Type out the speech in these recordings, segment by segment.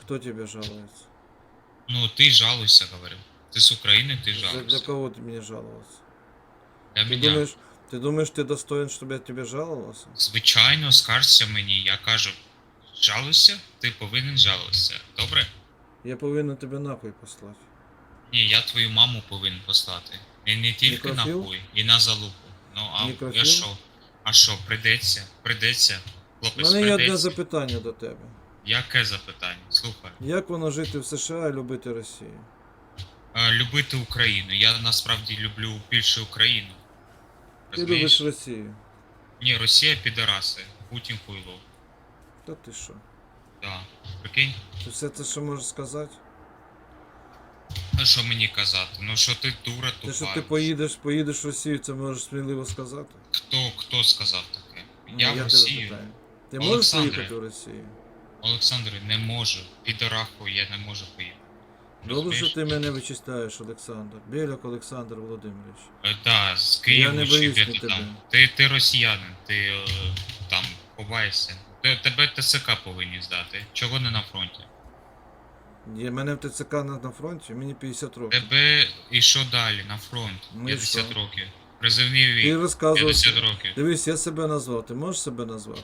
Кто тебе жалуется? Ну, ты жалуйся, говорю. Ты с Украины, ты Для, для жалуйся. кого ты мне жаловался? Для Ты меня. думаешь, ты думаешь, ты достоин, чтобы я тебе жаловался? Звичайно, скаржся мені, я кажу, жалуйся, ти повинен жалуватися. Добре? Я повинен тебе нахуй послать. Ні, я твою маму повинен послати. І не тільки Мікрофіл? нахуй, і на залупу. Ну, а Мікрофіл? я що? А що, придеться? Придеться. У Хлопець, мене є одне придеться. запитання до тебе. Яке запитання? Слухай. Як воно жити в США і любити Росію? Е, любити Україну. Я насправді люблю більше Україну. Ти Розумієш? любиш Росію. Ні, Росія підараси. Путін хуйло. Та ти що? Да. Прикинь? Ти все це що можеш сказати? А що мені казати? Ну що ти дура Те, що ти поїдеш, поїдеш в Росію, це можеш сміливо сказати? Хто, хто сказав таке? Ну, я в тебе Росію. питаю. Ти можеш Олександре. поїхати в Росію? Олександр, не можу. Підораху я не можу поїхати. Добре, що ти мене вичисляєш, Олександр. Біляк Олександр Володимирович. Е, Да, з Києва не чи боюсь де ти тебе. там. Ти, ти росіянин, ти е, там ховаєшся. Те- Тебе ТСК повинні здати. Чого не на фронті? Є мене в ТЦК на, на фронті, мені 50 років. Тебе і що далі на фронт? Ну і 50 що? років. Призивний Ти вік. розказував. 50 років. Дивись, я себе назвав. Ти можеш себе назвати?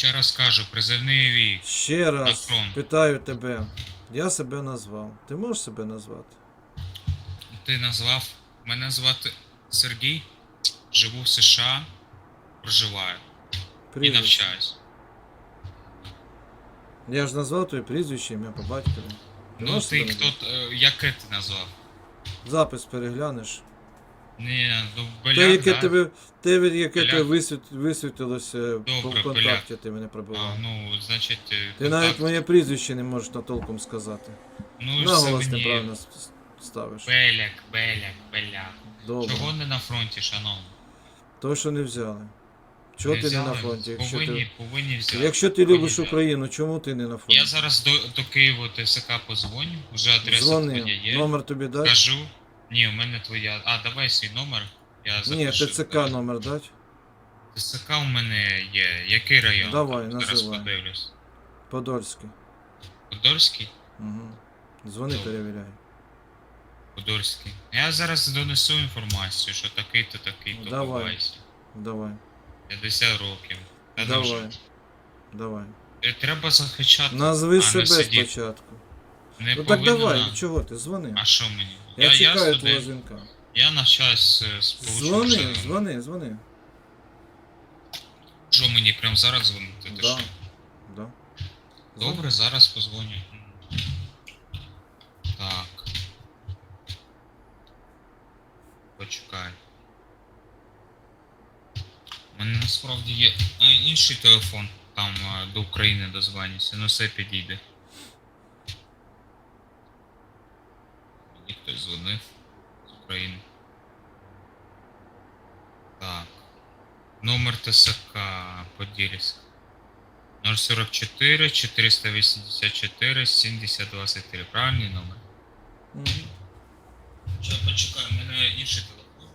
Ще раз кажу, призивний вік. Ще раз фронт. питаю тебе. Я себе назвав. Ти можеш себе назвати? Ти назвав. Мене звати Сергій. Живу в США. Проживаю. І навчаюсь. Я ж назвав твоє прізвище, ім'я по батькові. Ти Ну можеш ти себе хто. назвати? е, Яке ти назвав? Запис переглянеш. Ні, ну Те, беляк, яке да? тебе, те, яке Беляк. тебе висвіт, висвітилося Добре, ВКонтакті, ти мене пробував. А, ну, значить, Ти навіть контакт. моє прізвище не можеш на толком сказати. Ну, Наголос це мені неправильно ставиш. Беляк, беляк, беляк. Добре. Чого не на фронті, шановний? То, що не взяли. Чого ти не на взяли? фронті? Якщо повинні, ти, повинні взяти. якщо ти Повинні любиш взяти. Україну, чому ти не на фронті? Я зараз до, до Києва ТСК позвоню, вже адреса твоя Дзвони, є. номер тобі дать? Кажу. Ні, у мене твоя. А, давай свій номер. Я Ні. ТЦК номер дать. ТСК у мене є. Який район? Давай, Зараз називай. подивлюсь. Подольський. Подольський? Угу. Дзвони, Добре. перевіряй. Подольський. Я зараз донесу інформацію, що такий-то такий-то Давай. ховайся. Давай. 50 років. Та ну Давай. вже. Давай. Е, Треба захищати. Назви а не себе сидіти. спочатку. Не Ну так давай, на- чого ти? Дзвони. А що мені? Я, чекаю твого дзвінка. Я навчаюсь е, сполучених Дзвони, дзвони, дзвони. Що мені прямо зараз дзвонити? Ти Да. що? Да. Добре, зараз позвоню. Так. Почекай. У мене насправді є інший телефон, там до України дозвонюся, ну все підійде. Дзвонив з України. Так. Номер ТСК Подільськ. 044 484 7023. Правильний номер? Мгм. Ще почекай, у мене інший телефон.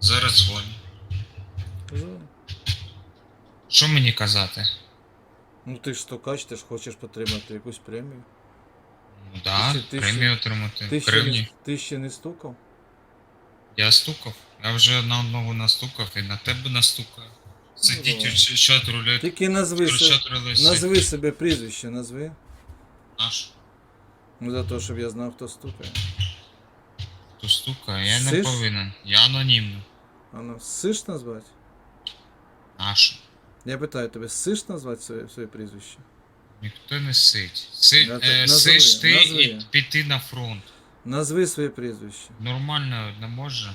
Зараз дзвоню. Що мені казати? Ну ти ж стукач, ти ж хочеш потримати якусь премію. Ну да, Ти премію ще- отримати. Ти ще, не, ти ще не стукав? Я стукав. Я вже на одного настукав і на тебе настукаю. Сидіть Ну, у чат рулет. Тільки назви, се- назви себе прізвище, назви. Наш. Ну за те, щоб я знав, хто стукає. Хто стукає? Я не повинен. Я анонімно. А ну, сиш назвати? Наш. Я питаю тебе, сиш назвати своє, своє прізвище? Ніхто не сить. Си, Я так е, назови, сиш ти назви. і піти на фронт. Назви своє прізвище. Нормально не може.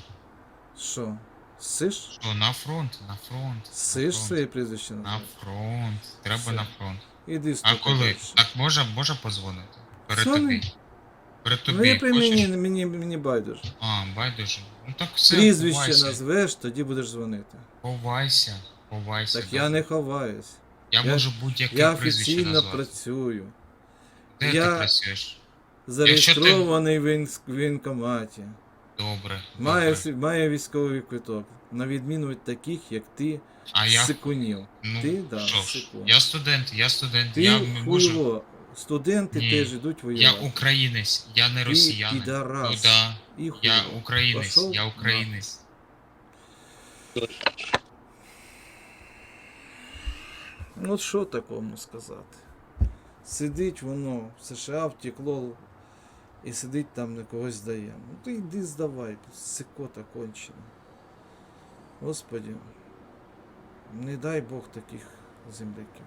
Що? Сиш? Що, на фронт, на фронт. на фронт, своє прізвище На назвати? фронт. Треба Все. на фронт. Іди А стукай коли? дальше. Так може, може позвонити? Перед Дзвони. тобі. Перед Мені, тобі. при хочеш? мені, мені, мені байдуже. А, байдуже. Ну так все, Прізвище ховайся. назвеш, тоді будеш дзвонити. Ховайся, ховайся. Так я не ховаюсь. Я, я- можу будь-яке Я офіційно назвати. працюю. Де я- ти працюєш? Зареєстрований в в воєнкоматі. Добре. Має, добре. має військовий квиток. На відміну від таких, як ти, А я сикунів. ну, ти, да, що ж, я студент, я студент, Ти я не можу. хуйло. Студенти Ні, теж йдуть воювати. Я українець, я не Ти росіянин. підарас. Ну да, І я українець, Пошов я українець. Ну, що такому сказати? Сидить воно в США втекло і сидить там на когось здає. Ну ти йди здавай, сикота кончена. Господи, не дай Бог таких земляків.